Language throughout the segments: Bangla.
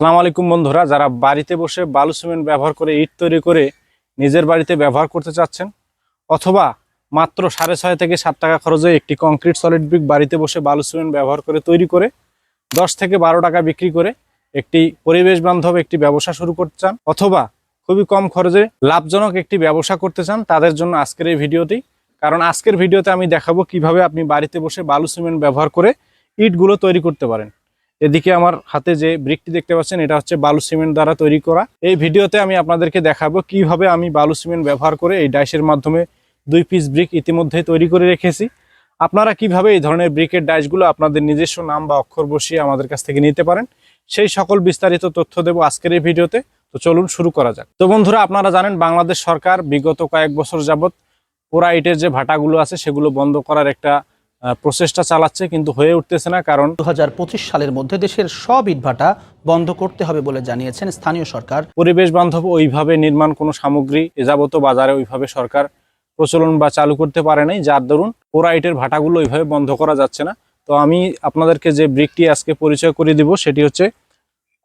সালাম আলাইকুম বন্ধুরা, যারা বাড়িতে বসে বালু সিমেন্ট ব্যবহার করে, ইট তৈরি করে নিজের বাড়িতে ব্যবহার করতে চাচ্ছেন, অথবা মাত্র সাড়ে ছয় থেকে সাত টাকা খরচে একটি কংক্রিট সলিড ব্রিক বাড়িতে বসে বালু সিমেন্ট ব্যবহার করে, তৈরি করে, দশ থেকে বারো টাকা বিক্রি করে একটি পরিবেশ বান্ধব একটি ব্যবসা শুরু করতে চান, অথবা খুবই কম খরচে লাভজনক একটি ব্যবসা করতে চান, তাদের জন্য আজকের এই ভিডিওটি। কারণ আজকের ভিডিওতে আমি দেখাবো কীভাবে আপনি বাড়িতে বসে বালু সিমেন্ট ব্যবহার করে ইটগুলো তৈরি করতে পারেন। এদিকে আমার হাতে যে ব্রিকটি দেখতে পাচ্ছেন, এটা হচ্ছে বালু সিমেন্ট দ্বারা তৈরি করা। এই ভিডিওতে আমি আপনাদেরকে দেখাবো কীভাবে আমি বালু সিমেন্ট ব্যবহার করে এই ডাইসের মাধ্যমে দুই পিস ব্রিক ইতিমধ্যে তৈরি করে রেখেছি। আপনারা কীভাবে এই ধরনের ব্রিকের ডাইসগুলো আপনাদের নিজস্ব নাম বা অক্ষর বসিয়ে আমাদের কাছ থেকে নিতে পারেন, সেই সকল বিস্তারিত তথ্য দেব আজকের এই ভিডিওতে। তো চলুন শুরু করা যাক। তো বন্ধুরা, আপনারা জানেন বাংলাদেশ সরকার বিগত কয়েক বছর যাবত পোড়া ইটের যে ভাটাগুলো আছে, সেগুলো বন্ধ করার একটা প্রচেষ্টা চালাচ্ছে কিন্তু হয়ে উঠতেছে না কারণ দু হাজার পঁচিশ সালের মধ্যে দেশের সব ইটভাটা বন্ধ করতে হবে বলে জানিয়েছেন স্থানীয় সরকার। পরিবেশ বান্ধব ওইভাবে নির্মাণ কোনো সামগ্রী এযাবত বাজারে ওইভাবে সরকার প্রচলন বা চালু করতে পারে নাই যার দরুন পোড়া ইটের ভাটাগুলো ওইভাবে বন্ধ করা যাচ্ছে না। তো আমি আপনাদেরকে যে ব্রিকটি আজকে পরিচয় করে দিব সেটি হচ্ছে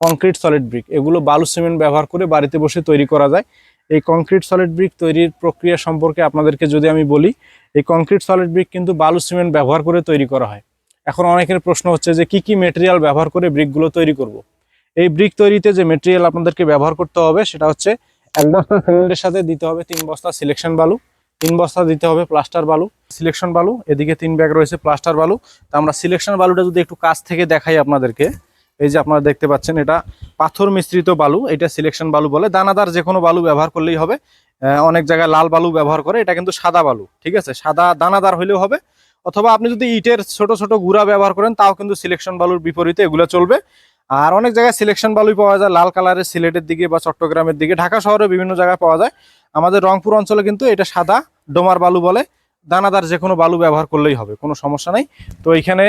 কংক্রিট সলিড ব্রিক। এগুলো বালু সিমেন্ট ব্যবহার করে বাড়িতে বসে তৈরি করা যায়। এই কংক্রিট সলিড ব্রিক তৈরির প্রক্রিয়া সম্পর্কে আপনাদেরকে যদি আমি বলি, এই কংক্রিট সলিড ব্রিক কিন্তু বালু সিমেন্ট ব্যবহার করে তৈরি করা হয়। এখন অনেকের প্রশ্ন হচ্ছে যে কি কি মেটেরিয়াল ব্যবহার করে ব্রিকগুলো তৈরি করব। এই ব্রিক তৈরিতে যে মেটেরিয়াল আপনাদেরকে ব্যবহার করতে হবে সেটা হচ্ছে এক বস্তা সিমেন্টের সাথে দিতে হবে তিন বস্তা সিলেকশন বালু, তিন বস্তা দিতে হবে প্লাস্টার বালু, সিলেকশন বালু, এদিকে তিন ব্যাগ রয়েছে প্লাস্টার বালু। তো আমরা সিলেকশন বালুটা যদি একটু কাছ থেকে দেখাই আপনাদেরকে। এই যে আপনারা দেখতে পাচ্ছেন এটা পাথর মিশ্রিত বালু, এটা সিলেকশন বালু বলে। দানাদার যে কোনো বালু ব্যবহার করলেই হবে। অনেক জায়গায় লাল বালু ব্যবহার করে, এটা কিন্তু সাদা বালু, ঠিক আছে? সাদা দানাদার হলেও হবে। অথবা আপনি যদি ইটের ছোট ছোট গুড়া ব্যবহার করেন, তাও কিন্তু সিলেকশন বালুর বিপরীতে এগুলো চলবে। আর অনেক জায়গায় সিলেকশন বালুই পাওয়া যায়, লাল কালারের সিলেটের দিকে বা চট্টগ্রামের দিকে। ঢাকা শহরে বিভিন্ন জায়গায় পাওয়া যায়। আমাদের রংপুর অঞ্চলে কিন্তু এটা সাদা ডোমার বালু বলে। দানাদার যে কোনো বালু ব্যবহার করলেই হবে, কোনো সমস্যা নেই। তো এখানে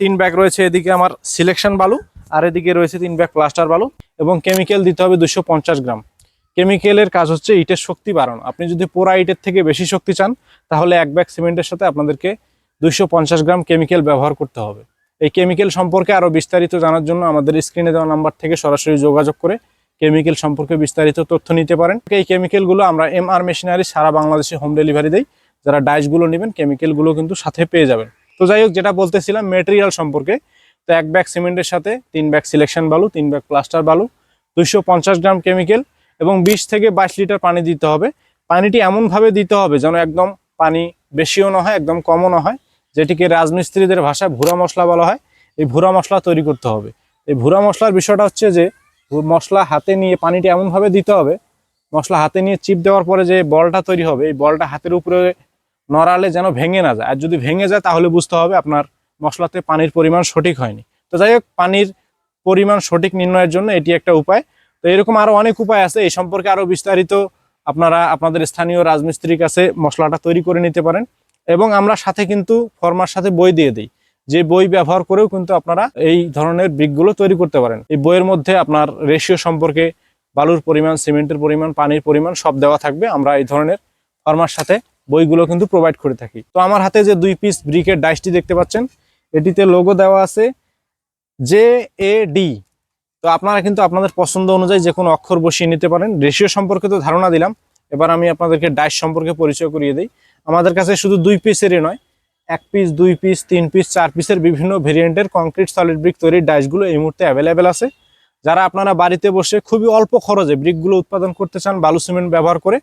তিন ব্যাগ রয়েছে, এদিকে আমার সিলেকশন বালু। আর এদিকে রয়েছে তিন ব্যাগ প্লাস্টার বালু এবং কেমিক্যাল দিতে হবে দুশো গ্রাম। কেমিক্যালের কাজ হচ্ছে ইটের শক্তি বাড়ানো। আপনি যদি পোড়া ইটের থেকে বেশি শক্তি চান, তাহলে এক ব্যাগ সিমেন্টের সাথে আপনাদেরকে দুইশো পঞ্চাশ গ্রাম কেমিক্যাল ব্যবহার করতে হবে। এই কেমিক্যাল সম্পর্কে আরও বিস্তারিত জানার জন্য আমাদের স্ক্রিনে দেওয়া নাম্বার থেকে সরাসরি যোগাযোগ করে কেমিক্যাল সম্পর্কে বিস্তারিত তথ্য নিতে পারেন। এই কেমিক্যালগুলো আমরা এম আর মেশিনারি সারা বাংলাদেশে হোম ডেলিভারি দেই। যারা ডাইসগুলো নেবেন কেমিক্যালগুলো কিন্তু সাথে পেয়ে যাবেন। তো যাই হোক, যেটা বলতেছিলাম মেটেরিয়াল সম্পর্কে তো এক ব্যাগ সিমেন্টের সাথে, তিন ব্যাগ সিলেকশন বালু, তিন ব্যাগ প্লাস্টার বালু পঞ্চাশ গ্রাম কেমিক্যাল এবং বিশ থেকে বাইশ লিটার পানি দিতে হবে। পানিটি এমনভাবে দিতে হবে যেন একদম পানি বেশিও না হয়, একদম কমও না হয়, যেটিকে রাজমিস্ত্রিদের ভাষায় ভুরা মশলা বলা হয়। এই ভুরা মশলা তৈরি করতে হবে। এই ভুরা মশলার বিষয়টা হচ্ছে যে, মশলা হাতে নিয়ে পানিটি এমনভাবে দিতে হবে, মশলা হাতে নিয়ে চিপ দেওয়ার পরে যে বলটা তৈরি হবে, এই বলটা হাতের উপরে নড়ালে যেন ভেঙে না যায়। আর যদি ভেঙে যায় তাহলে বুঝতে হবে আপনার মশলাতে পানির পরিমাণ সঠিক হয়নি। তো যাই হোক, পানির পরিমাণ সঠিক নির্ণয়ের জন্য এটি একটা উপায়। তো এরকম আরও অনেক উপায় আছে, এই সম্পর্কে আরও বিস্তারিত আপনারা আপনাদের স্থানীয় রাজমিস্ত্রির কাছে মশলাটা তৈরি করে নিতে পারেন। এবং আমরা সাথে কিন্তু ফর্মার সাথে বই দিয়ে দিই। যে বই ব্যবহার করেও কিন্তু আপনারা এই ধরনের ব্রিকগুলো তৈরি করতে পারেন। এই বইয়ের মধ্যে আপনার রেশিও সম্পর্কে, বালুর পরিমাণ, সিমেন্টের পরিমাণ, পানির পরিমাণ সব দেওয়া থাকবে। আমরা এই ধরনের ফর্মার সাথে বইগুলো কিন্তু প্রোভাইড করে থাকি। তো আমার হাতে যে দুই পিস ব্রিকের ডাইসটি দেখতে পাচ্ছেন এটিতে লোগো দেওয়া আছে জে এ ডি তো আপনারা কিন্তু আপনাদের পছন্দ অনুযায়ী যে কোনো অক্ষর বসিয়ে নিতে পারেন। রেশিও সম্পর্কে তো ধারণা দিলাম। এবার আমি আপনাদেরকে ডাইস সম্পর্কে পরিচয় করিয়ে দিই। আমাদের কাছে শুধু দুই পিসেরই নয়, এক পিস দুই পিস তিন পিস চার পিসের বিভিন্ন ভেরিয়েন্টের কংক্রিট সলিড ব্রিক তৈরির ডাইসগুলো এই মুহূর্তে অ্যাভেলেবেল আছে। যারা আপনারা বাড়িতে বসে খুবই অল্প খরচে ব্রিকগুলো উৎপাদন করতে চান, বালু সিমেন্ট ব্যবহার করে,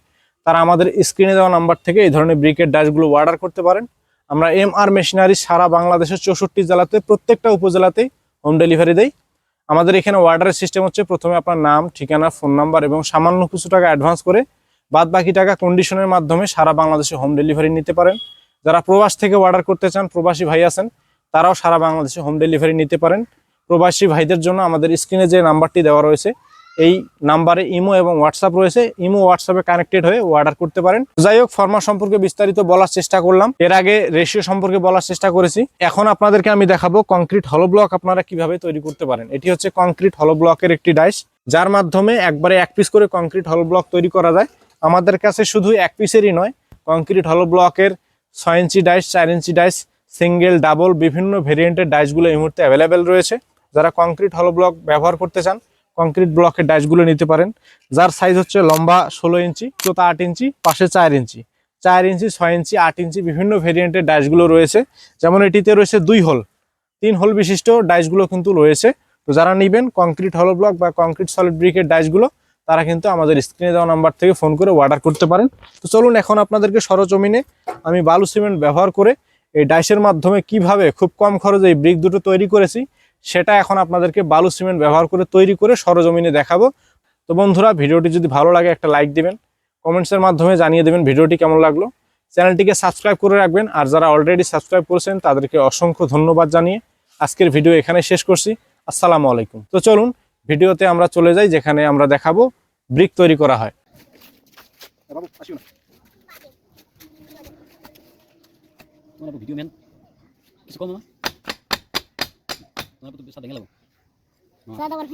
তারা আমাদের স্ক্রিনে দেওয়া নাম্বার থেকে এই ধরনের ব্রিকের ডাইসগুলো অর্ডার করতে পারেন। আমরা এম আর মেশিনারি সারা বাংলাদেশের চৌষট্টি জেলাতে, প্রত্যেকটা উপজেলাতেই হোম ডেলিভারি দেই। আমাদের এখানে অর্ডারের সিস্টেম হচ্ছে প্রথমে আপনার নাম, ঠিকানা ফোন নাম্বার এবং সামান্য কিছু টাকা অ্যাডভান্স করে বাদ বাকি টাকা কন্ডিশনের মাধ্যমে সারা বাংলাদেশে হোম ডেলিভারি নিতে পারেন। যারা প্রবাস থেকে অর্ডার করতে চান, প্রবাসী ভাই আছেন, তারাও সারা বাংলাদেশে হোম ডেলিভারি নিতে পারেন। প্রবাসী ভাইদের জন্য আমাদের স্ক্রিনে যে নাম্বারটি দেওয়া রয়েছে এই নাম্বারে ইমো এবং হোয়াটসঅ্যাপ রয়েছে। ইমো, হোয়াটসঅ্যাপে কানেক্টেড হয়ে অর্ডার করতে পারেন। যাই হোক ফর্মা সম্পর্কে বিস্তারিত বলার চেষ্টা করলাম। এর আগে রেশিও সম্পর্কে বলার চেষ্টা করেছি। এখন আপনাদেরকে আমি দেখাবো কংক্রিট হলো ব্লক আপনারা কীভাবে তৈরি করতে পারেন। এটি হচ্ছে কংক্রিট হলো ব্লকের একটি ডাইস যার মাধ্যমে একবারে এক পিস করে কংক্রিট হলো ব্লক তৈরি করা যায়। আমাদের কাছে শুধু এক পিসেরই নয় কংক্রিট হলো ব্লকের ছয় ইঞ্চি ডাইস চার ইঞ্চি ডাইস সিঙ্গেল ডাবল বিভিন্ন ভেরিয়েন্টের ডাইসগুলো এই মুহূর্তে অ্যাভেলেবেল রয়েছে। যারা কংক্রিট হলো ব্লক ব্যবহার করতে চান কংক্রিট ব্লকের ডাইসগুলো নিতে পারেন। যার সাইজ হচ্ছে লম্বা ষোলো ইঞ্চি চোতা আট ইঞ্চি, পাশে চার ইঞ্চি। চার ইঞ্চি, ছয় ইঞ্চি, আট ইঞ্চি বিভিন্ন ভেরিয়েন্টের ডাইসগুলো রয়েছে। যেমন এটিতে রয়েছে দুই হোল তিন হোল বিশিষ্ট ডাইসগুলো কিন্তু রয়েছে। তো যারা নেবেন কংক্রিট হলো ব্লক বা কংক্রিট সলিড ব্রিকের ডাইসগুলো তারা কিন্তু আমাদের স্ক্রিনে দেওয়া নাম্বার থেকে ফোন করে অর্ডার করতে পারেন। তো চলুন এখন আপনাদেরকে সরজমিনে আমি বালু সিমেন্ট ব্যবহার করে এই ডাইসের মাধ্যমে কীভাবে খুব কম খরচে এই ব্রিক দুটো তৈরি করেছি সেটা এখন আপনাদেরকে বালু সিমেন্ট ব্যবহার করে তৈরি করে সরজমিনে দেখাবো। তো বন্ধুরা, ভিডিওটি যদি ভালো লাগে একটা লাইক দিবেন কমেন্টসের মাধ্যমে জানিয়ে দেবেন ভিডিওটি কেমন লাগল। চ্যানেলটিকে সাবস্ক্রাইব করে রাখবেন, আর যারা অলরেডি সাবস্ক্রাইব করেছেন, তাদেরকে অসংখ্য ধন্যবাদ জানিয়ে আজকের ভিডিও এখানে শেষ করছি। আসসালামু আলাইকুম। তো চলুন, ভিডিওতে আমরা চলে যাই, যেখানে আমরা দেখাবো ব্রিক তৈরি করা হয়। ভিডিও ম্যান কিছু কম মামা তোমার